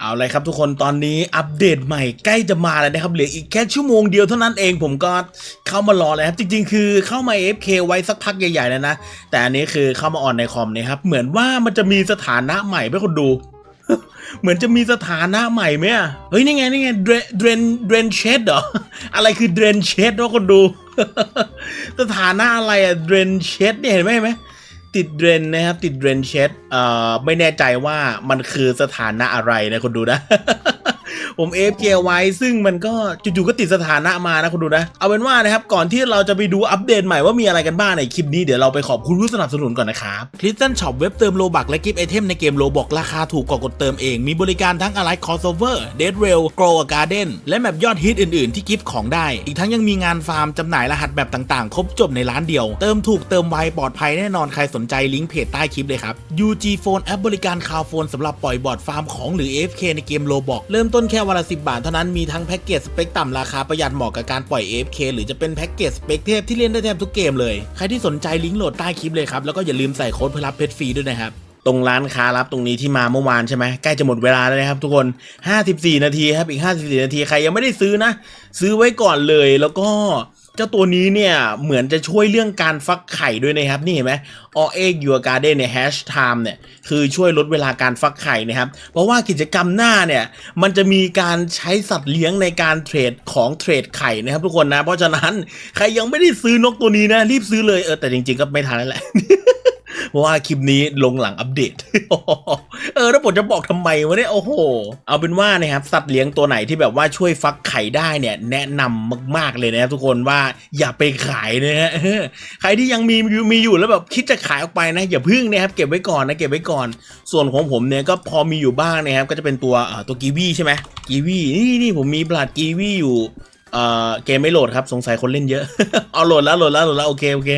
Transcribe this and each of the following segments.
เอาเลยครับทุกคนตอนนี้อัปเดตใหม่ใกล้จะมาแล้วนะครับเหลืออีกแค่ชั่วโมงเดียวเท่านั้นเองผมก็เข้ามารอเลยครับจริง ๆ คือเข้ามา AFK ไว้สักพักใหญ่ๆแล้วนะ แต่อันนี้คือเข้ามาออนในคอมเนี่ยครับเหมือนว่ามันจะมีสถานะใหม่ให้คนดู เหมือนจะมีสถานะใหม่ไหมอะเฮ้ยนี่ไงนี่ไงเดรเดรนเดรนเชดเหรออะไรคือเดรนเชดวะคนดู สถานะอะไรอะเดรนเชดเนี่ยเห็นไหมเห็นไหม ติดเดรนนะครับ ติดเดรนเช็ดเอ่อไม่แน่ใจว่ามันคือสถานะอะไรนะคนดูนะ ผมเอฟเไว้ ซึ่งมันก็จู่ๆก็ติดสถานะมานะคุณดูนะ เอาเป็นว่านะครับ ก่อนที่เราจะไปดูอัปเดตใหม่ว่ามีอะไรกันบ้างในคลิปนี้เดี๋ยวเราไปขอบคุณผู้สนับสนุนก่อนนะครับคริสตันช็อปเว็บเติมโลบักและกิฟต์ไอเทมในเกมโลบอกราคาถูกกว่ากดเติมเอง มีบริการทั้งอะไรคอสเวอร์เดดเรลโกลการ์เดนและแมปยอดฮิตอื่นๆ ที่กิฟต์ของได้ อีกทั้งยังมีงานฟาร์มจำหน่ายรหัสแบบต่างๆ ครบจบในร้านเดียว เติมถูกเติมไวปลอดภัยแน่นอนใครสนใจลิงก์เพจใต้คลิปเลยครับ UG Phone แอปบริการคาวโฟนสำหรับปล่อยบอร์ดฟาร์มของหรือ AFK ในเกมโลบอกเริ่มต้น้นแค่วันละสิบาทเท่านั้นมีทั้งแพ็กเกจสเปคต่ำราคาประหยัดเหมาะกับการปล่อย AFK หรือจะเป็นแพ็กเกจสเปคเทพที่เล่นได้แทบทุกเกมเลย ใครที่สนใจลิงก์โหลดใต้คลิปเลยครับแล้วก็อย่าลืมใส่โค้ดเพื่อรับเพชรฟรีด้วยนะครับตรงร้านค้ารับตรงนี้ที่มาเมื่อวานใช่ไหมใกล้จะหมดเวลาแล้วนะครับทุกคน 54 นาทีครับอีก 54 นาทีใครยังไม่ได้ซื้อนะ ซื้อไว้ก่อนเลยแล้วก็ เจ้าตัวนี้เนี่ยเหมือนจะช่วยเรื่องการฟักไข่ด้วยนะครับ นี่เห็นไหม all egg your garden เนี่ย hash time เนี่ยคือช่วยลดเวลาการฟักไข่นะครับ เพราะว่ากิจกรรมหน้าเนี่ยมันจะมีการใช้สัตว์เลี้ยงในการเทรดของเทรดไข่นะครับทุกคนนะ เพราะฉะนั้นใครยังไม่ได้ซื้อนกตัวนี้นะรีบซื้อเลยเออแต่จริงๆก็ไม่ทันแล้วแหละ เพราะว่าคลิปนี้ลงหลังอัปเดต เออแล้วผมจะบอกทำไมวะเนี่ยโอ้โห เอาเป็นว่านะครับสัตว์เลี้ยงตัวไหนที่แบบว่าช่วยฟักไข่ได้เนี่ย แนะนำมากๆเลยนะครับทุกคนว่าอย่าไปขายนะฮะใครที่ยังมีมีอยู่แล้วแบบคิดจะขายออกไปนะอย่าพึ่งนะครับเก็บไว้ก่อนนะเก็บไว้ก่อน ส่วนของผมเนี่ยก็พอมีอยู่บ้างนะครับก็จะเป็นตัวตัวกีวีใช่ไหมกีวีนี่นี่ผมมีบลัดกีวีอยู่เออเกมไม่โหลดครับ สงสัยคนเล่นเยอะ เอาโหลดแล้วโหลดแล้วโหลดแล้วโอเคโอเค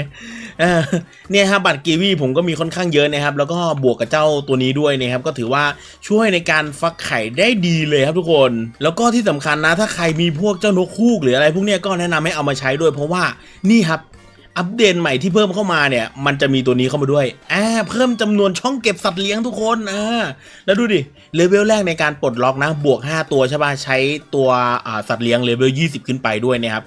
เออเนี่ยครับบัตรกีวีผมก็มีค่อนข้างเยอะนะครับ แล้วก็บวกกับเจ้าตัวนี้ด้วยนะครับ ก็ถือว่าช่วยในการฟักไข่ได้ดีเลยครับทุกคน แล้วก็ที่สำคัญนะ ถ้าใครมีพวกเจ้านกคูกหรืออะไรพวกเนี้ยก็แนะนำให้เอามาใช้ด้วย เพราะว่านี่ครับ อัปเดตใหม่ที่เพิ่มเข้ามาเนี่ย มันจะมีตัวนี้เข้ามาด้วยอ่าเพิ่มจำนวนช่องเก็บสัตว์เลี้ยงทุกคนอ่าแล้วดูดิเลเวลแรกในการปลดล็อกนะ บวก 5 ตัวใช่ป่ะใช้ตัวอ่าสัตว์เลี้ยงเลเวล20 ขึ้นไปด้วยนะครับ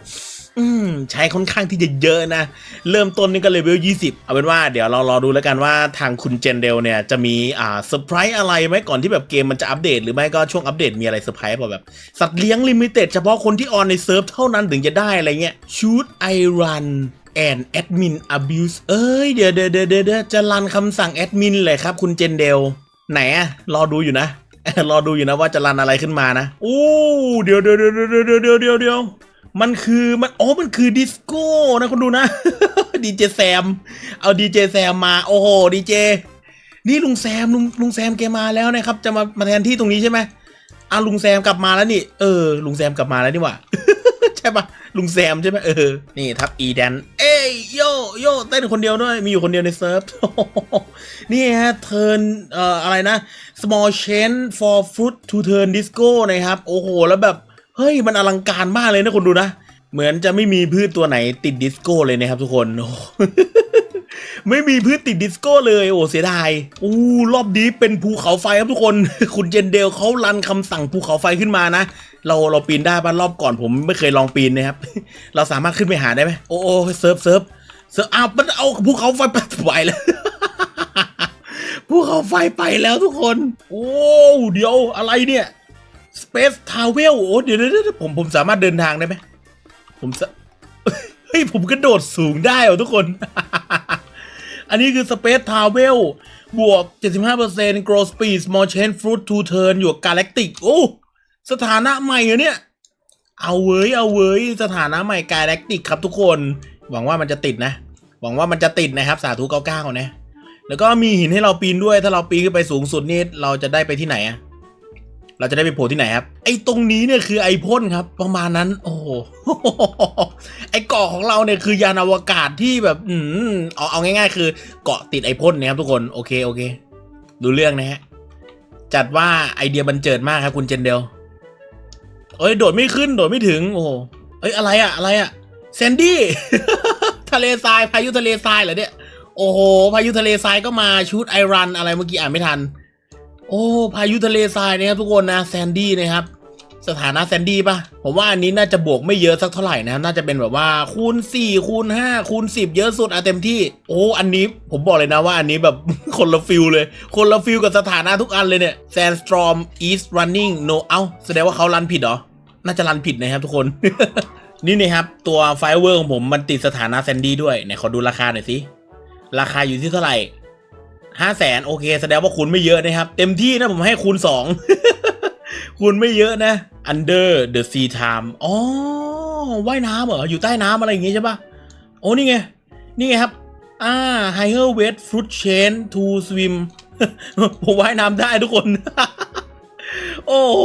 อืมใช้ค่อนข้างที่จะเยอะนะ เริ่มต้นนี่ก็เลเวลยี่สิบเอาเป็นว่าเดี๋ยวเรารอดูแล้วกันว่าทางคุณเจนเดลเนี่ย จะมีอ่าเซอร์ไพรส์อะไรไหมก่อนที่แบบเกมมันจะอัปเดต หรือไม่ก็ช่วงอัปเดตมีอะไรเซอร์ไพรส์เปล่าแบบ สัตว์เลี้ยงลิมิเต็ดเฉพาะคนที่ออนในเซิร์ฟเท่านั้นถึงจะได้อะไรเงี้ยชูดไอรันแอนแอดมินอ b บิวส์เอ้ยเดี๋ยวเดี๋ยวเดี๋ยวจะรันคำสั่งแอดมินเลยครับคุณเจนเดลไหนอะรอดูอยู่นะรอดูอยู่นะว่าจะรันอะไรขึ้นมานะอ้เดี๋ยวเดี๋ยวเดี๋ยวเดี๋ยวเดี๋ยวเดี๋ยว มันคือมันอ๋อมันคือดิสโก้นะคุณดูนะดีเจแซม เอาดีเจแซมมาโอ้โหดีเจนี่ลุงแซมลุงลุงแซมแกมาแล้วนะครับ จะมามาแทนที่ตรงนี้ใช่ไหมอะลุงแซมกลับมาแล้วนี่เออลุงแซมกลับมาแล้วนี่ว่าใช่ปะลุงแซมใช่ไหมเออนี่ทับอีแดนเอ้ยโยโยเต้นคนเดียวด้วยมีอยู่คนเดียวในเซิร์ฟนี่ฮะเทิร์นเอ่ออะไรนะ small change for foot to turn disco นะครับ โอ้โห แล้วแบบ เฮ้ยมันอลังการมากเลยนะคนดูนะ เหมือนจะไม่มีพืชตัวไหนติดดิสโก้เลยนะครับทุกคนโอ้ไม่มีพืชติดดิสโก้เลยโอ้เสียดายอู้รอบนี้เป็นภูเขาไฟครับทุกคน คุณเจนเดลเขารันคำสั่งภูเขาไฟขึ้นมานะ เราเราปีนได้บ้านรอบก่อนผมไม่เคยลองปีนนะครับ เราสามารถขึ้นไปหาได้ไหมโอ้โอเซิร์ฟเซิร์ฟเซิร์ฟอ้าวมันเอาภูเขาไฟไปไปแล้วภูเขาไฟไปแล้วทุกคน โอ้ เดี๋ยวอะไรเนี่ย Space Travel โอ้เดี๋ยวเดี๋ยวผมผมสามารถเดินทางได้ไหมผมสเฮ้ยผมกระโดดสูงได้เหรอทุกคน อันนี้คือ Space Travel บวก 75% Grow Speed Small Change Fruit to Turn อยู่กับ Galactic โอ้สถานะใหม่เหรอเนี่ย เอาเว้ยเอาเว้ยสถานะใหม่ Galactic ครับทุกคน หวังว่ามันจะติดนะ หวังว่ามันจะติดนะครับ สาธุ99นะ แล้วก็มีหินให้เราปีนด้วยถ้าเราปีนขึ้นไปสูงสุดนี่เราจะได้ไปที่ไหนอะ เราจะได้ไปโผล่ที่ไหนครับ ไอ้ตรงนี้เนี่ยคือไอพ่นครับ ประมาณนั้น โอ้โหไอเกาะของเราเนี่ยคือยานอวกาศที่แบบ อืมเอาเอาง่าย ๆ คือเกาะติดไอพ่นนะครับทุกคนโอเคโอเคดูเรื่องนะฮะจัดว่าไอเดียบันเจิดมากครับ คุณเจนเดลเอ้ยโดดไม่ขึ้นโดดไม่ถึง โอ้โหเอ้ยอะไรอะอะไรอะแซนดี้ทะเลทรายพายุทะเลทรายเหรอเนี่ยโอ้โหพายุทะเลทรายก็มาชุดไอรันอะไรเมื่อกี้อ่านไม่ทัน อ้พายุทะเลทรายนะครับทุกคนนะแซนดี้นะครับสถานะแซนดี้ปะผมว่าอันนี้น่าจะบวกไม่เยอะสักเท่าไหร่นะ น่าจะเป็นแบบว่าคูณ 4 คูณ 5 คูณ 10 เยอะสุดอะเต็มที่ โอ้ อันนี้ผมบอกเลยนะว่าอันนี้แบบคนละฟิลเลย คนละฟิลกับสถานะทุกอันเลยเนี่ย Sandstorm is running no เอ้า แสดงว่าเขารันผิดเหรอ น่าจะรันผิดนะครับทุกคน นี่นี่ครับ ตัวไฟเวอร์ของผมมันติดสถานะแซนดี้ด้วยไหนขอดูราคาหน่อยสิ ราคาอยู่ที่เท่าไหร่ ห้าแสนโอเค แสดงว่าคูณไม่เยอะนะครับ เต็มที่นะผมให้คูณสองคูณไม่เยอะนะ under the sea time อ๋อว่ายน้ำเหรอ อยู่ใต้น้ำอะไรอย่างงี้ใช่ปะโอ้นี่ไง นี่ไงครับ อ่า higher weight fruit chain to swim ผมว่ายน้ำได้ทุกคน โอ้โห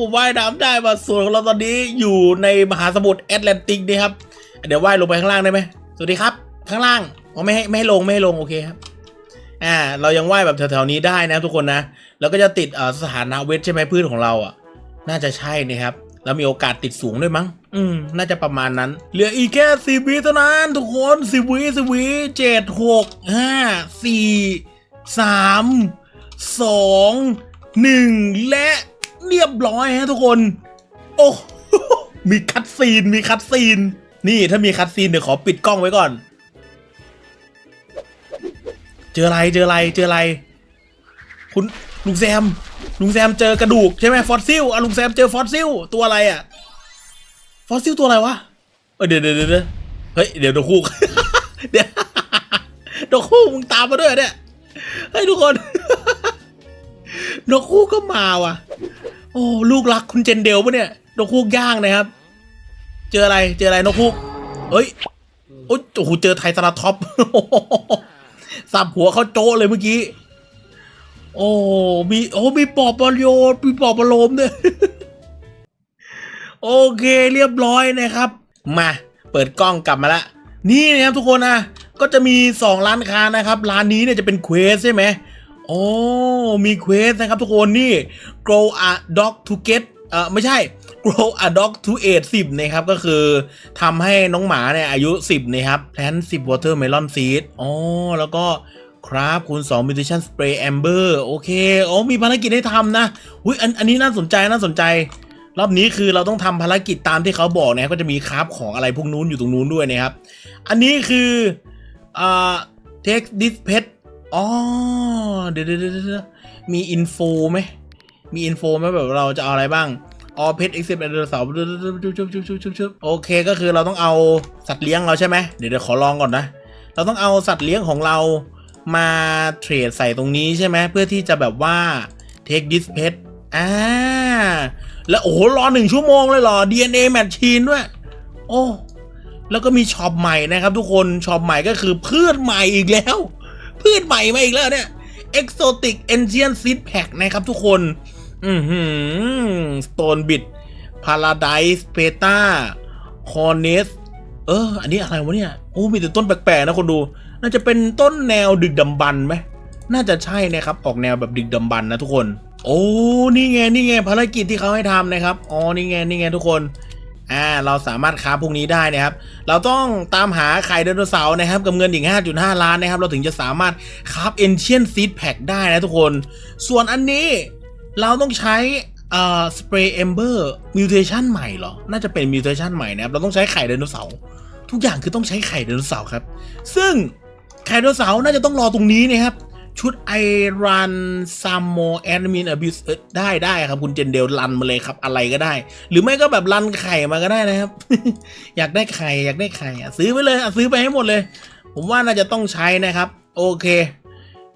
ผมว่ายน้ำได้มาส่วนของเราตอนนี้อยู่ในมหาสมุทรแอตแลนติกนี่ครับ เดี๋ยวว่ายลงไปข้างล่างได้ไหมสวัสดีครับ ข้างล่างอ๋อไม่ให้ไม่ให้ลงไม่ให้ลงโอเคครับ อ่าเรายังว่ายแบบแถวๆนี้ได้นะทุกคนนะ แล้วก็จะติดอ่สถานะเวทใช่ไหมพืชของเราอะ น่าจะใช่นะครับ แล้วมีโอกาสติดสูงด้วยมั้ง อืม น่าจะประมาณนั้น เหลืออีกแค่สิบวิเท่านั้นทุกคนสิบวิสิบวิเจ็ดหกห้าสี่สามสองหนึ่งและเรียบร้อยฮะทุกคน โอ้ มีคัดซีน มีคัดซีน นี่ถ้ามีคัดซีนเดี๋ยวขอปิดกล้องไว้ก่อน เจออะไรเจออะไรเจออะไร คุณลุงแซม ลุงแซมเจอกระดูกใช่ไหมฟอสซิลอะลุงแซมเจอฟอสซิลตัวอะไรอะ ฟอสซิลตัวอะไรวะเออเดี๋ยวเดี๋ยวเดี๋ยวเฮ้ยเดี๋ยวดกคูกเดี๋ยวดกคูกมึงตามมาด้วยเนี่ยเฮ้ยทุกคนดกคูกก็มาว่ะ โอ้ลูกรักคุณเจนเดลปะเนี่ยนกคูกย่างนะครับ เจออะไรเจออะไรนกคูกเอ้ยโอ้โหเจอไทสราท็อป สับหัวเขาโจ้เลยเมื่อกี้ โอ้มีโอ้มีปอบประโยนมีปอบประโลมด้วยโอเคเรียบร้อยนะครับ มาเปิดกล้องกลับมาละนี่นะครับทุกคนนะก็จะมี 2 ร้านค้านะครับร้านนี้เนี่ยจะเป็นเควสใช่ไหมโอ้มีเควสนะครับทุกคนนี่ grow a dog to get เออไม่ใช่ grow a dog to age 10นะครับ ก็คือทำให้น้องหมาเนี่ยอายุ 10นะครับ plant 10 watermelon seed อ๋อ แล้วก็ครับคูณ2 mutation spray amber โอเค โอ้มีภารกิจให้ทำนะอุ้ยอันอันนี้น่าสนใจน่าสนใจ รอบนี้คือเราต้องทำภารกิจตามที่เขาบอกนะก็จะมีคราฟของอะไรพวกนู้นอยู่ตรงนู้นด้วยนะครับ อันนี้คืออ่า take this pet อ๋อเดี๋ยวเดี๋ยวเดี๋ยวเดี๋ยวมีอินโฟไหมมีอินโฟไหมแบบเราจะเอาอะไรบ้าง ออเพชรเอ็กเซปต์ไดโนเสาร์โอเคก็คือเราต้องเอาสัตว์เลี้ยงเราใช่ไหมเดี๋ยวเดี๋ยวขอลองก่อนนะ เราต้องเอาสัตว์เลี้ยงของเรามาเทรดใส่ตรงนี้ใช่ไหมเพื่อที่จะแบบว่า take this pet อ่า แล้วโอ้โหรอหนึ่งชั่วโมงเลยเหรอ DNA machine ด้วย โอ้ แล้วก็มีช็อปใหม่นะครับทุกคนช็อปใหม่ก็คือพืชใหม่อีกแล้ว พืชใหม่มาอีกแล้วเนี่ย Exotic Ancient Seed Pack นะครับทุกคน อือหือ Stone Bit Paradise Peta Hornet เออ อันนี้อะไรวะเนี่ย โอ้ มีแต่ต้นแปลกๆนะคนดู น่าจะเป็นต้นแนวดึกดำบรรพ์ไหม น่าจะใช่นะครับ ออกแนวแบบดึกดำบรรพ์นะทุกคน โอ้ นี่ไง นี่ไง ภารกิจที่เขาให้ทำนะครับ อ๋อ นี่ไง นี่ไงทุกคน อ่า เราสามารถค้าพวกนี้ได้นะครับ เราต้องตามหาไข่ไดโนเสาร์นะครับ กับเงินอีก 5.5 ล้านนะครับ เราถึงจะสามารถคราฟ Ancient Seed Pack ได้นะทุกคน ส่วนอันนี้ เราต้องใช้เอ่อ Spray Ember Mutation ใหม่เหรอ น่าจะเป็น Mutation ใหม่นะครับ เราต้องใช้ไข่ไดโนเสาร์ทุกอย่างคือต้องใช้ไข่ไดโนเสาร์ครับ ซึ่งไข่ไดโนเสาร์น่าจะต้องรอตรงนี้นะครับ ชุดไอรันซัมโมแอดมินอบิสได้ได้ครับ คุณเจนเดลรันมาเลยครับ อะไรก็ได้ หรือไม่ก็แบบรันไข่มาก็ได้นะครับ อยากได้ไข่อยากได้ไข่อะซื้อไปเลยอะซื้อไปให้หมดเลย ผมว่าน่าจะต้องใช้นะครับ โอเค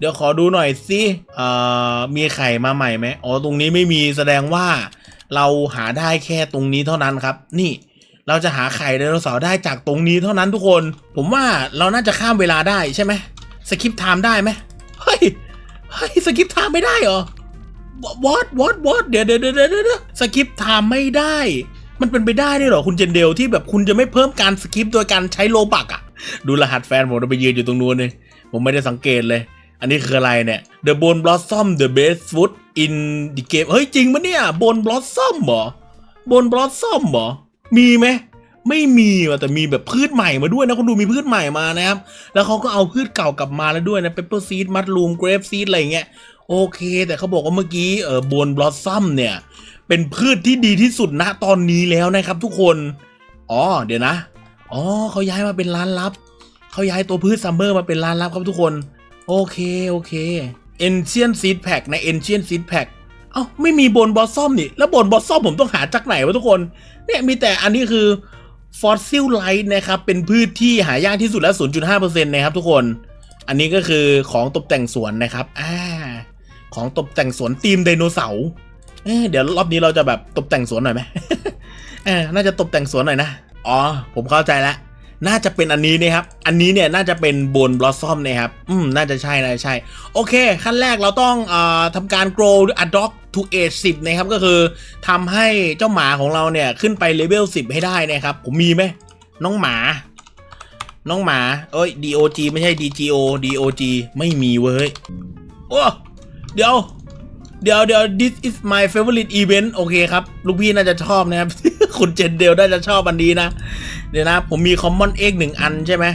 เดี๋ยวขอดูหน่อยสิเอ่อมีไข่มาใหม่ไหมอ๋อตรงนี้ไม่มีแสดงว่า เราหาได้แค่ตรงนี้เท่านั้นครับ นี่เราจะหาไข่ไดโนเสาร์ได้จากตรงนี้เท่านั้นทุกคน ผมว่าเราน่าจะข้ามเวลาได้ใช่ไหมสกิปไทม์ได้ไหมเฮ้ยเฮ้ยสกิปไทม์ไม่ได้เหรอวอตวอตวอตเดี๋ยวเดี๋ยวเดี๋ยวเดี๋ยวสกิปไทม์ไม่ได้ มันเป็นไปได้ด้วยเหรอคุณเจนเดลที่แบบคุณจะไม่เพิ่มการสกิปโดยการใช้โลบักอะดูรหัสแฟนผมเราไปยืนอยู่ตรงนู้นเลยผมไม่ได้สังเกตเลย อันนี้คืออะไรเนี่ย The Bone Blossom the best food in the game เฮ้ยจริงปะเนี่ย Bone Blossom เหรอ Bone Blossom เหรอ มีไหมไม่มีว่ะแต่มีแบบพืชใหม่มาด้วยนะคุณดูมีพืชใหม่มานะครับ แล้วเขาก็เอาพืชเก่ากลับมาแล้วด้วยนะ Pepper Seed Mushroom Grape Seed อะไรเงี้ยโอเค แต่เขาบอกว่าเมื่อกี้เออบนบลอสซัมเนี่ย เป็นพืชที่ดีที่สุดณตอนนี้แล้วนะครับ ทุกคน อ๋อเดี๋ยวนะ อ๋อเขาย้ายมาเป็นร้านลับเขาย้ายตัวพืชซัมเมอร์มาเป็นร้านลับครับทุกคน โอเค โอเค Ancient Seed Pack ใน Ancient Seed Pack เอ้าไม่มีบนบอสซอมนี่ แล้วบนบอสซอมผมต้องหาจากไหนวะทุกคน เนี่ยมีแต่อันนี้คือ Fossil Light นะครับ เป็นพืชที่หายากที่สุดแล้ว0.5%นะครับทุกคน อันนี้ก็คือของตกแต่งสวนนะครับ อ่า ของตกแต่งสวนธีมไดโนเสาร์เอเดี๋ยวรอบนี้เราจะแบบตกแต่งสวนหน่อยไหมเออน่าจะตกแต่งสวนหน่อยนะ อ๋อ ผมเข้าใจแล้ว น่าจะเป็นอันนี้นะครับ อันนี้เนี่ยน่าจะเป็นบนบลอสซอมนะครับ อืม น่าจะใช่น่าจะใช่ โอเค ขั้นแรกเราต้องเอ่อทำการ grow a dog to age 10 นะครับ ก็คือทำให้เจ้าหมาของเราเนี่ยขึ้นไปเลเวล 10 ให้ได้นะครับ ผมมีไหม น้องหมา น้องหมา เอ้ย DOG ไม่ใช่ DGO DOG ไม่มีเว้ย โอ้เดี๋ยว เดี๋ยวเดี๋ยว this is my favorite event โอเคครับ ลูกพี่น่าจะชอบนะครับ คุณเจนเดลน่าจะชอบอันนี้นะ เดี๋ยวนะ ผมมี common egg หนึ่งอันใช่ไหม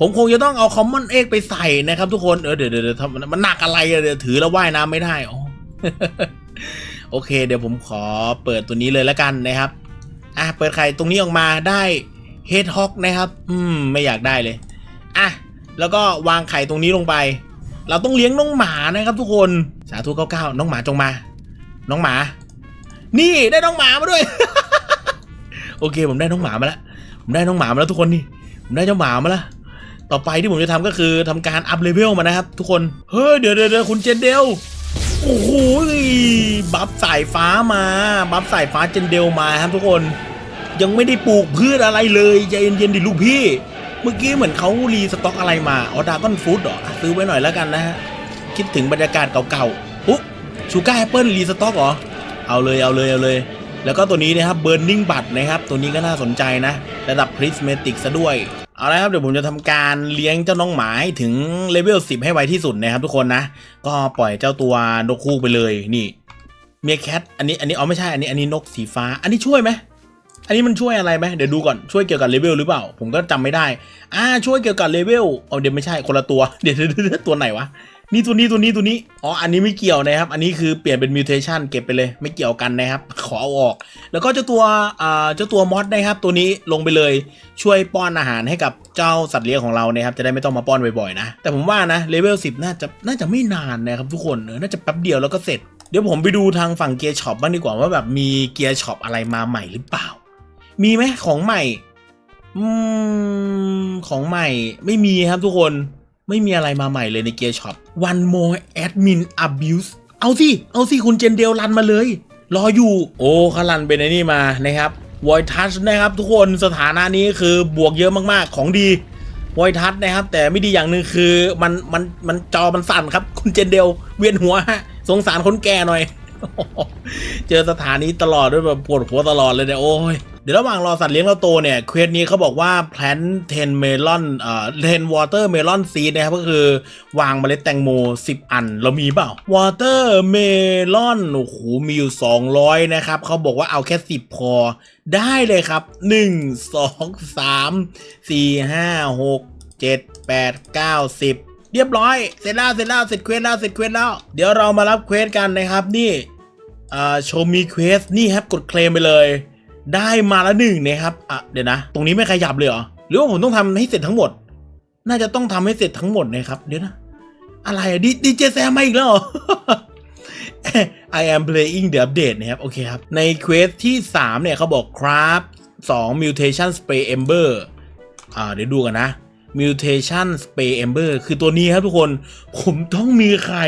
ผมคงจะต้องเอา common egg ไปใส่นะครับทุกคนเออเดี๋ยวเดี๋ยวเดี๋ยวมันหนักอะไรเดี๋ยวถือแล้วว่ายน้ำไม่ได้อ๋อโอเค เดี๋ยวผมขอเปิดตัวนี้เลยแล้วกันนะครับ อะเปิดไข่ตรงนี้ออกมาได้ hedgehog นะครับ อืม ไม่อยากได้เลย อะ แล้วก็วางไข่ตรงนี้ลงไป เราต้องเลี้ยงน้องหมานะครับทุกคน สาธุเก้าเก้าน้องหมาจงมา น้องหมา นี่ได้น้องหมามาด้วย โอเค ผมได้น้องหมามาแล้ว ผมได้น้องหมามาแล้วทุกคนนี่ผมได้เจ้าหมามาแล้วต่อไปที่ผมจะทำก็คือทำการอัพเลเวลมานะครับทุกคนเฮ้ยเดี๋ยวเดี๋ยวคุณเจนเดลโอ้โหบัฟสายฟ้ามา บัฟสายฟ้าเจนเดลมาครับทุกคน ยังไม่ได้ปลูกพืชอะไรเลยใจเย็นๆดิลูกพี่ เมื่อกี้เหมือนเขารีสต็อกอะไรมาออดาก้อนฟู้ดเหรอซื้อไว้หน่อยแล้วกันนะฮะคิดถึงบรรยากาศเก่าๆอุ๊ชูการ์แอปเปิลรีสต็อกเหรอเอาเลยเอาเลยเอาเลย แล้วก็ตัวนี้นะครับเบิร์นนิ่งบัตนะครับ ตัวนี้ก็น่าสนใจนะ ระดับพริสเมติกซะด้วย เอาละครับ เดี๋ยวผมจะทำการเลี้ยงเจ้าน้องหมาให้ถึงเลเวล10 ให้ไวที่สุดนะครับทุกคนนะ ก็ปล่อยเจ้าตัวนกคูกไปเลยนี่เมียแคทอันนี้อันนี้อ๋อไม่ใช่อันนี้อันนี้นกสีฟ้า อันนี้ช่วยไหมอันนี้มันช่วยอะไรไหมเดี๋ยวดูก่อนช่วยเกี่ยวกับเลเวลหรือเปล่า ผมก็จำไม่ได้ อ่าช่วยเกี่ยวกับเลเวลเอาเดี๋ยวไม่ใช่คนละตัว เดี๋ยวตัวไหนวะ นี่ตัวนี้ตัวนี้ตัวนี้ อ๋อ อันนี้ไม่เกี่ยวนะครับ อันนี้คือเปลี่ยนเป็นมิวเทชันเก็บไปเลย ไม่เกี่ยวกันนะครับ ขอเอาออก แล้วก็เจ้าตัวอ่าเจ้าตัวมอสนะครับ ตัวนี้ลงไปเลย ช่วยป้อนอาหารให้กับเจ้าสัตว์เลี้ยงของเรานะครับ จะได้ไม่ต้องมาป้อนบ่อยๆนะ แต่ผมว่านะเลเวล10 น่าจะ น่าจะไม่นานนะครับทุกคนเออน่าจะแป๊บเดียวแล้วก็เสร็จ เดี๋ยวผมไปดูทางฝั่งเกียร์ช็อปบ้างดีกว่าว่าแบบมีเกียร์ช็อปอะไรมาใหม่หรือเปล่า มีไหมของใหม่ อืม ของใหม่ ไม่มีครับทุกคน ไม่มีอะไรมาใหม่เลยในเกียร์ช็อป one more admin abuse เอาสิ เอาสิ คุณเจนเดลรันมาเลย รออยู่ โอ้เขารันเป็นไอ้นี่มานะครับ void touch นะครับ ทุกคนสถานะนี้คือบวกเยอะมากๆของดี void touch นะครับ แต่ไม่ดีอย่างหนึ่งคือมันมันมันจอมันสั่นครับ คุณเจนเดลเวียนหัวฮะสงสารคนแก่หน่อย เจอสถานีตลอดด้วยแบบปวดหัวตลอดเลยเนี่ยโอ้ย ดี๋ยวระหว่างรอสัตว์เลี้ยงเราโตเนี่ยเควสนี้เขาบอกว่า plant 10 melon เอ่อ10 water melon seed นะครับก็คือวางเมล็ดแตงโม 10 อัน เรามีเปล่า water melon โอ้โหมีอยู่ 200 นะครับเขาบอกว่าเอาแค่ 10 พอ ได้เลยครับ 1 2 3 4 5 6 7 8 9 10 เรียบร้อย เสร็จแล้วเสร็จแล้วเสร็จเควสแล้วเสร็จเควสแล้ว เดี๋ยวเรามารับเควสกันนะครับนี่อ่าโชว์มีเควสนี่ครับกดเคลมไปเลย ได้มาล้วหนึ่งนะครับอะเดี๋ยวนะ ตรงนี้ไม่ขยับเลยเหรอหรือว่าผมต้องทำให้เสร็จทั้งหมด น่าจะต้องทำให้เสร็จทั้งหมดนะครับ เดี๋ยวนะ อะไรอะดีดีเจแซมมาอีกแล้วเหรอ I am playing the update นะครับ โอเคครับ ในเควสที่ 3 เนี่ยเขาบอกครับ2 mutation spray ember อ่าเดี๋ยวดูกันนะ mutation spray ember คือตัวนี้ครับทุกคน ผมต้องมีไข่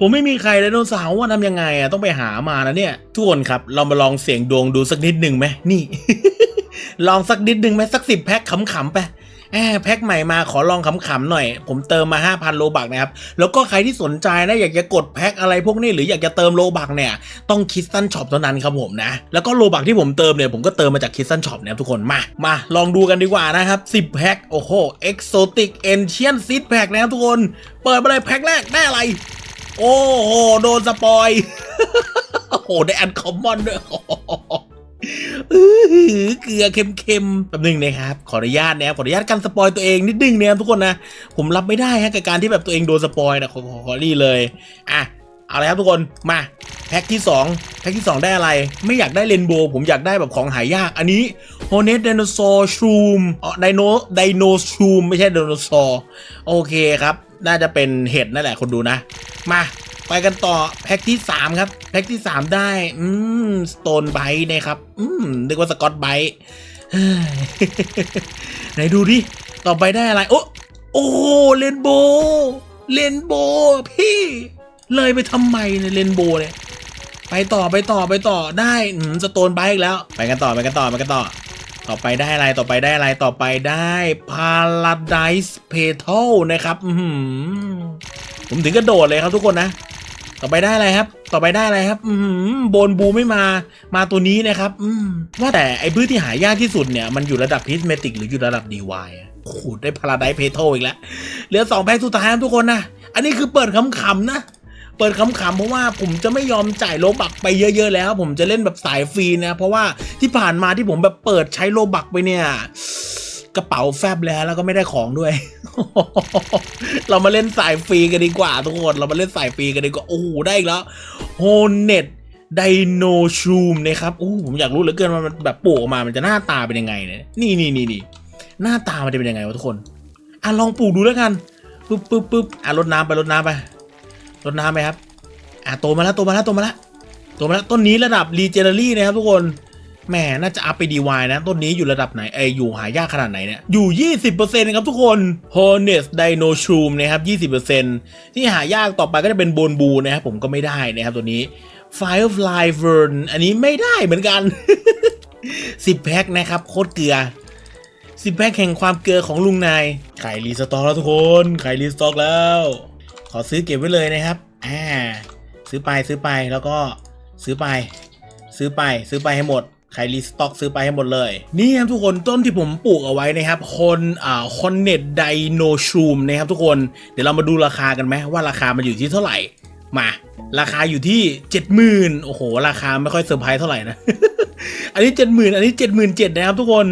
ผมไม่มีใครไดโนเสาร์ว่าทำยังไงอะต้องไปหามานะเนี่ย ทุกคนครับ เรามาลองเสี่ยงดวงดูสักนิดหนึ่งไหมนี่ ลองสักนิดหนึ่งไหมสักสิบแพ็คขำๆไปแอบแพ็คใหม่มาขอลองขำๆหน่อย ผมเติมมา 5,000 โลบักนะครับ แล้วก็ใครที่สนใจนะอยากจะกดแพ็คอะไรพวกนี้หรืออยากจะเติมโลบักเนี่ย ต้องคิสตันช็อปเท่านั้นครับผมนะ แล้วก็โลบักที่ผมเติมเนี่ยผมก็เติมมาจากคิสตันช็อปเนี่ยทุกคนมา มาลองดูกันดีกว่านะครับ 10 แพ็คโอ้โห Exotic Ancient Seed Pack นะครับทุกคน เปิดมาเลยแพ็คแรกได้อะไร โอ้โห โดนสปอยโอ้โห ได้อันคอมมอนด้วยเกลือเค็มๆแป๊บนึงนะครับ ขออนุญาตนะครับ ขออนุญาตกันสปอยตัวเองนิดนึงนะครับทุกคนนะ ผมรับไม่ได้ฮะกับการที่แบบตัวเองโดนสปอยนะขอขอขอรีเลย อะ เอาเลยครับทุกคน มา แพ็คที่ 2 แพ็คที่ 2 ได้อะไร ไม่อยากได้เรนโบว์ ผมอยากได้แบบของหายาก อันนี้โฮเนสไดโนเสาร์ชูมอ๋อไดโน ไดโนชูมไม่ใช่ไดโนเสาร์ โอเคครับ น่าจะเป็นเห็ดนั่นแหละคนดูนะ มาไปกันต่อแพ็คที่3ครับ แพ็คที่3ได้ อืมสโตนไบต์นะครับ อืมนึกว่าสกอตไบต์ไหนดูดิ ต่อไปได้อะไร โอ้โอ้เรนโบเรนโบพี่ เลยไปทำไมเนี่ยเรนโบเนี่ย ไปต่อไปต่อไปต่อได้อืมสโตนไบค์แล้ว ไปกันต่อไปกันต่อไปกันต่อ ต่อไปได้อะไรต่อไปได้อะไรต่อไปได้ Paradise Petal นะครับอือหือผมถึงกระโดดเลยครับทุกคนนะ ต่อไปได้อะไรครับ ต่อไปได้อะไรครับอืมโบนบูไม่มามาตัวนี้นะครับอืมว่าแต่ไอ้พืชที่หายากที่สุดเนี่ยมันอยู่ระดับพิสเมติกหรืออยู่ระดับดีวายโอ้โหได้พาราไดเพโทอีกแล้วเหลือสองแพ็คสุดท้ายครับทุกคนนะ อันนี้คือเปิดขำๆนะ เปิดขำๆเพราะว่าผมจะไม่ยอมจ่ายโลบักไปเยอะ ๆ แล้ว ผมจะเล่นแบบสายฟรีนะ เพราะว่าที่ผ่านมาที่ผมแบบเปิดใช้โลบักไปเนี่ยกระเป๋าแฟบแล้วแล้วก็ไม่ได้ของด้วย เรามาเล่นสายฟรีกันดีกว่าทุกคนเรามาเล่นสายฟรีกันดีกว่าโอ้โหได้อีกแล้วโฮเน็ตไดโนชูมนะครับโอ้ผมอยากรู้เหลือเกินมันแบบปลูกออกมามันจะหน้าตาเป็นยังไงเนี่ยนี่นี่นี่นี่หน้าตามันจะเป็นยังไงวะทุกคนอะลองปลูกดูแล้วกันปึ๊บปึ๊บปึ๊บอะรดน้ำไปรดน้ำไป ดน้ำไปครับ อะโตมาแล้วโตมาแล้วโตมาแล้วโตมาแล้วต้นนี้ระดับรีเจเนอรี่นะครับทุกคนแหมน่าจะอัพไปดีวายนะ ต้นนี้อยู่ระดับไหนเออยู่หายากขนาดไหนเนี่ย อยู่ 20%ครับทุกคน Hornet Dino Shroom นะครับ 20%ที่หายากต่อไปก็จะเป็นโบนบูนะครับผมก็ไม่ได้นะครับตัวนี้ Firefly Fern อันนี้ไม่ได้เหมือนกัน 10 แพ็คนะครับ โคตรเกลือสิบแพ็คแห่งความเกลือของลุงนายไข่รีสต็อกแล้วทุกคนไข่รีสต็อกแล้ว อซื้อเก็บไว้เลยนะครับอ่าซื้อไปซื้อไปแล้วก็ซื้อไป ซื้อไปซื้อไปให้หมดไข่รีสต็อกซื้อไปให้หมดเลย นี่ครับทุกคนต้นที่ผมปลูกเอาไว้นะครับคอนอ่าคอนเน็ตไดโนชูมนะครับทุกคนเดี๋ยวเรามาดูราคากันไหมว่าราคามันอยู่ที่เท่าไหร่มา ราคาอยู่ที่เจ็ดหมื่นโอ้โห ราคาไม่ค่อยเซอร์ไพรส์เท่าไหร่นะ อันนี้เจ็ดหมื่นอันนี้เจ็ดหมื่นเจ็ดนะครับทุกคน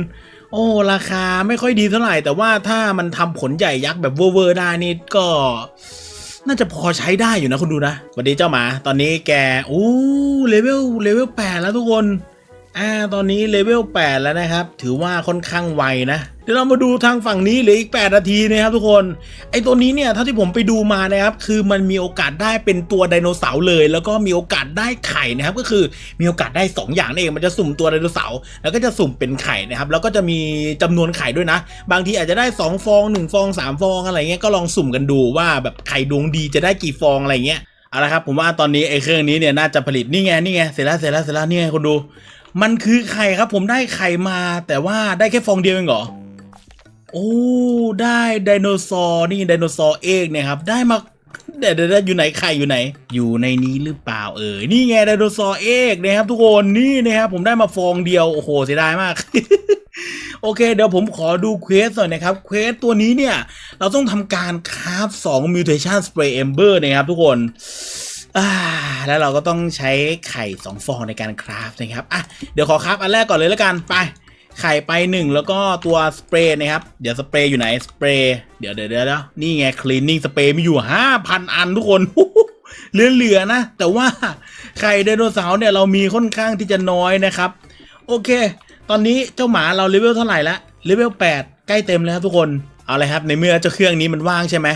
โอ้ ราคาไม่ค่อยดีเท่าไหร่ แต่ว่าถ้ามันทำผลใหญ่ยักษ์แบบเวอร์ๆได้นี่ก็ น่าจะพอใช้ได้อยู่นะคุณดูนะสวัสดีเจ้าหมา ตอนนี้แกโอ้เลเวลเลเวลแปดแล้วทุกคน อ่าตอนนี้เลเวล8แล้วนะครับ ถือว่าค่อนข้างไวนะเดี๋ยวเรามาดูทางฝั่งนี้เหลืออีก 8 นาทีนะครับทุกคน ไอตัวนี้เนี่ยเท่าที่ผมไปดูมานะครับ คือมันมีโอกาสได้เป็นตัวไดโนเสาร์เลย แล้วก็มีโอกาสได้ไข่นะครับ ก็คือมีโอกาสได้ 2 อย่างนั่นเองมันจะสุ่มตัวไดโนเสาร์แล้วก็จะสุ่มเป็นไข่นะครับ แล้วก็จะมีจำนวนไข่ด้วยนะ บางทีอาจจะได้ 2 ฟอง 1 ฟอง 3 ฟองอะไรเงี้ยก็ลองสุ่มกันดูว่าแบบไข่ดวงดีจะได้กี่ฟองอะไรเงี้ยเอาละครับผมว่าตอนนี้ไอ้เครื่องนี้เนี่ยน่าจะผลิตนี่ไงนี่ไงเสร็จแล้วเสร็จแล้วเสร็จแล้วนี่ไงคุณดู มันคือไข่ครับผมได้ไข่มา แต่ว่าได้แค่ฟองเดียวเองเหรอ โอ้ ได้ไดโนเสาร์นี่ไดโนเสาร์เอกเนี่ยครับ ได้มาเดี๋ยวเดี๋ยวอยู่ไหนไข่อยู่ไหน อยู่ในนี้หรือเปล่าเอ่ยนี่ไงไดโนเสาร์เอกนะครับทุกคนนี่นะครับผมได้มาฟองเดียวโอ้โหเสียดายมากโอเคเดี๋ยวผมขอดูเควสหน่อยนะครับเควสตัวนี้เนี่ย เราต้องทำการคราฟ2 mutation spray ember นะครับทุกคน แล้วเราก็ต้องใช้ไข่ 2 ฟองในการคราฟนะครับอะเดี๋ยวขอคราฟอันแรกก่อนเลยแล้วกันไปไข่ไป 1 แล้วก็ตัวสเปรย์นะครับ เดี๋ยวสเปรย์อยู่ไหนสเปรย์เดี๋ยวเดี๋ยวเดี๋ยวนี่ไง cleaning spray มีอยู่ 5,000 อันทุกคนเหลือๆนะ แต่ว่าไข่ไดโนเสาร์เนี่ยเรามีค่อนข้างที่จะน้อยนะครับ โอเค ตอนนี้เจ้าหมาเราเลเวลเท่าไหร่ละเลเวล8 ใกล้เต็มแล้วครับทุกคนเอาเลยครับในเมื่อเจ้าเครื่องนี้มันว่างใช่ไหม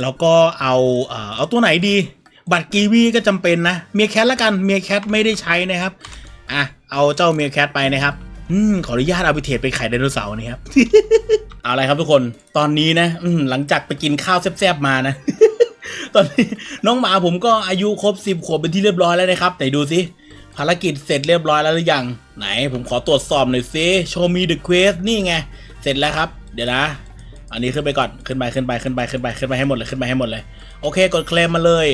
เราก็เอาเออเอาตัวไหนดี บัตรกีวีก็จำเป็นนะเมียแคทละกันเมียแคทไม่ได้ใช้นะครับอะเอาเจ้าเมียแคทไปนะครับอืมขออนุญาตเอาไปเทรดไปไข่ไดโนเสาร์นี่ครับเอาอะไรครับทุกคนตอนนี้นะอืมหลังจากไปกินข้าวแซ่บๆมานะ ตอนนี้น้องหมาผมก็อายุครบสิบขวบเป็นที่เรียบร้อยแล้วนะครับไหนดูสิภารกิจเสร็จเรียบร้อยแล้วหรือยัง ไหนผมขอตรวจสอบหน่อยซิโชว์มีเดอะเควสนี่ไง เสร็จแล้วครับ เดี๋ยวนะ อันนี้ขึ้นไปก่อนขึ้นไปขึ้นไปขึ้นไปขึ้นไปขึ้นไปให้หมดเลยขึ้นไปให้หมดเลย โอเค กดเคลมมาเลย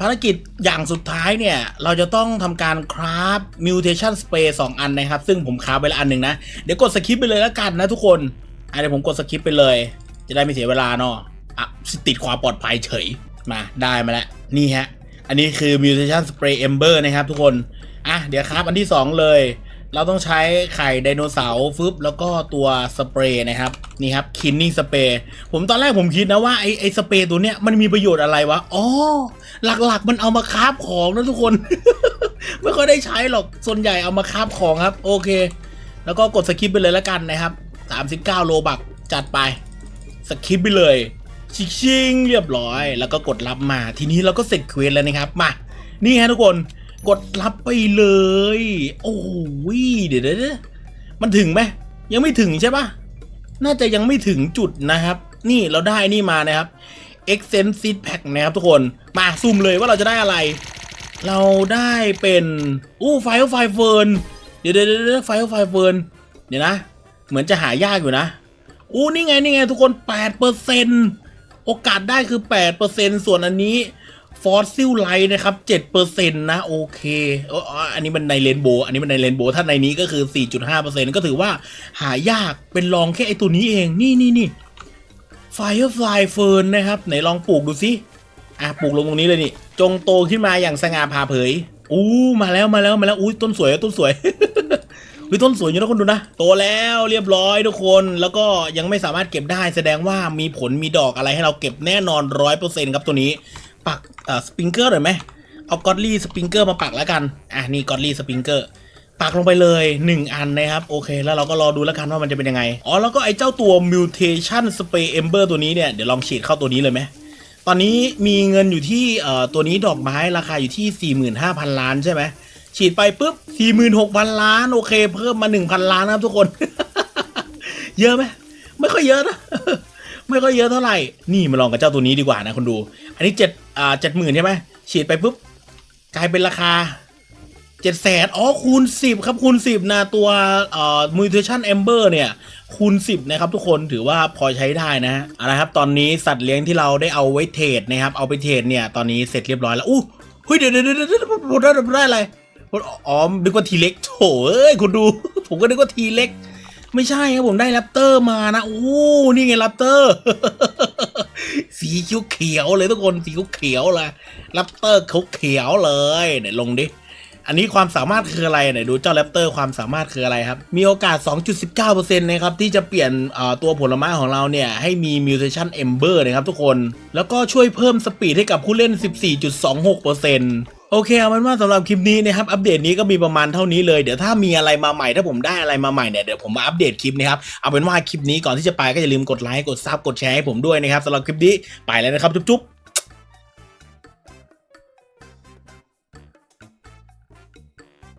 ภารกิจอย่างสุดท้ายเนี่ย เราจะต้องทำการคราฟมิวเทชันสเปรย์สองอันนะครับ ซึ่งผมคราฟไปแล้วอันหนึ่งนะ เดี๋ยวกดสคิปไปเลยแล้วกันนะทุกคนอะเดี๋ยวผมกดสคิปไปเลย จะได้ไม่เสียเวลาเนาะอะติดความปลอดภัยเฉยมาได้มาแล้ว นี่ฮะ อันนี้คือ mutation spray ember นะครับทุกคน อะเดี๋ยวครับอันที่ 2 เลย เราต้องใช้ไข่ไดโนเสาร์ฟึบแล้วก็ตัวสเปรย์นะครับ นี่ครับคินนิ่งสเปรย์ผมตอนแรกผมคิดนะว่าไอไอสเปรย์ตัวเนี้ยมันมีประโยชน์อะไรวะอ๋อหลักๆมันเอามาคาฟของนะทุกคน ไม่ค่อยได้ใช้หรอกส่วนใหญ่เอามาคาฟของครับ โอเค แล้วก็กดสคิปไปเลยแล้วกันนะครับ 39 โลบักจัดไปสคิปไปเลยชิชิงเรียบร้อย แล้วก็กดรับมาทีนี้เราก็เสร็จเควสแล้วนะครับมานี่ฮะทุกคน กดรับไปเลย โอ้โหเดี๋ยเดี๋ยวเดี๋ยวมันถึงไหมยังไม่ถึงใช่ปะน่าจะยังไม่ถึงจุดนะครับ นี่เราได้นี่มานะครับ e x c e n s i d Pack นะครับทุกคนมาซุ่มเลยว่าเราจะได้อะไร เราได้เป็นอู้ไฟไฟเฟิร์นเดี๋ยวเดี๋ยวเดี๋ยวไฟไฟเฟิร์นเดี๋ยวนะ เหมือนจะหายากอยู่นะอู้นี่ไงนี่ไงทุกคน8%โอกาสได้คือ8%ส่วนอันนี้ ฟอสซิลไลท์นะครับ7%นะ โอเคเอออ๋ออันนี้มันในเรนโบว์อันนี้มันในเรนโบว์ถ้าในนี้ก็คือ4.5%ก็ถือว่าหายากเป็นรองแค่ไอตัวนี้เอง นี่นี่นี่ Firefly Fern นนะครับ ไหนลองปลูกดูสิอะปลูกลงตรงนี้เลยนี่ จงโตขึ้นมาอย่างสง่าผ่าเผยอู้มาแล้วมาแล้วมาแล้วอุ้ยต้นสวยต้นสวยวิต้นสวยอยู่นะคนดูนะ โตแล้วเรียบร้อยทุกคนแล้วก็ยังไม่สามารถเก็บได้แสดงว่ามีผลมีดอกอะไรให้เราเก็บแน่นอนร้อยเปอร์เซ็นต์ครับตัวนี้ ปักเอ่อสปริงเกอร์หน่อยไหมเอากอดลี่สปริงเกอร์มาปักแล้วกัน อะนี่กอดลี่สปริงเกอร์ปักลงไปเลย 1 อันนะครับ โอเค แล้วเราก็รอดูแล้วกันว่ามันจะเป็นยังไง อ๋อ แล้วก็ไอ้เจ้าตัว mutation spray ember ตัวนี้เนี่ย เดี๋ยวลองฉีดเข้าตัวนี้เลยไหม ตอนนี้มีเงินอยู่ที่เอ่อตัวนี้ดอกไม้ราคาอยู่ที่ 45,000 ล้านใช่ไหม ฉีดไปปุ๊บ 46,000 ล้าน โอเค เพิ่มมา 1,000 ล้านนะครับทุกคน เยอะไหม ไม่ค่อยเยอะนะ ไม่ค่อยเยอะเท่าไหร่ นี่มาลองกับเจ้าตัวนี้ดีกว่านะคนดู อันนี้เจ็ดอ่าเจ็ดหมื่นใช่ไหมฉีดไปปุ๊บกลายเป็นราคาเจ็ดแสนอ๋อคูณสิบครับคูณสิบนะตัวเอ่อ mutation ember เนี่ยคูณสิบนะครับทุกคนถือว่าพอใช้ได้นะฮะเอาละครับตอนนี้สัตว์เลี้ยงที่เราได้เอาไว้เทรดนะครับเอาไปเทรดเนี่ยตอนนี้เสร็จเรียบร้อยแล้วอู้เฮ้ยเดี๋ยวเดี๋ยวเดี๋ยวเดี๋ยวผมได้ผมได้อะไรผมอ๋อนึกว่าทีเล็กโถเอ้ยคุณดู ผมก็นึกว่าทีเล็ก ไม่ใช่ครับผมได้แรปเตอร์มานะโอ้นี่ไงแรปเตอร์ สีเขียวเขียวเลยทุกคนสีเขียวๆเลยแรปเตอร์เขาเขียวเลยไหนลงดิอันนี้ความสามารถคืออะไรไหนดูเจ้าแรปเตอร์ความสามารถคืออะไรครับ มีโอกาส 2.19%นะครับ ที่จะเปลี่ยนตัวผลไม้ของเราเนี่ย ให้มี mutation ember นะครับทุกคน แล้วก็ช่วยเพิ่มสปีดให้กับผู้เล่น 14.26% โอเคเอาเป็นว่าสำหรับคลิปนี้นะครับอัปเดตนี้ก็มีประมาณเท่านี้เลยเดี๋ยวถ้ามีอะไรมาใหม่ถ้าผมได้อะไรมาใหม่เนี่ยเดี๋ยวผมมาอัปเดตคลิปนะครับเอาเป็นว่าคลิปนี้ก่อนที่จะไปก็อย่าลืมกดไลค์กดซับกดแชร์ให้ผมด้วยนะครับสำหรับคลิปนี้ไปแล้วนะครับจุ๊บ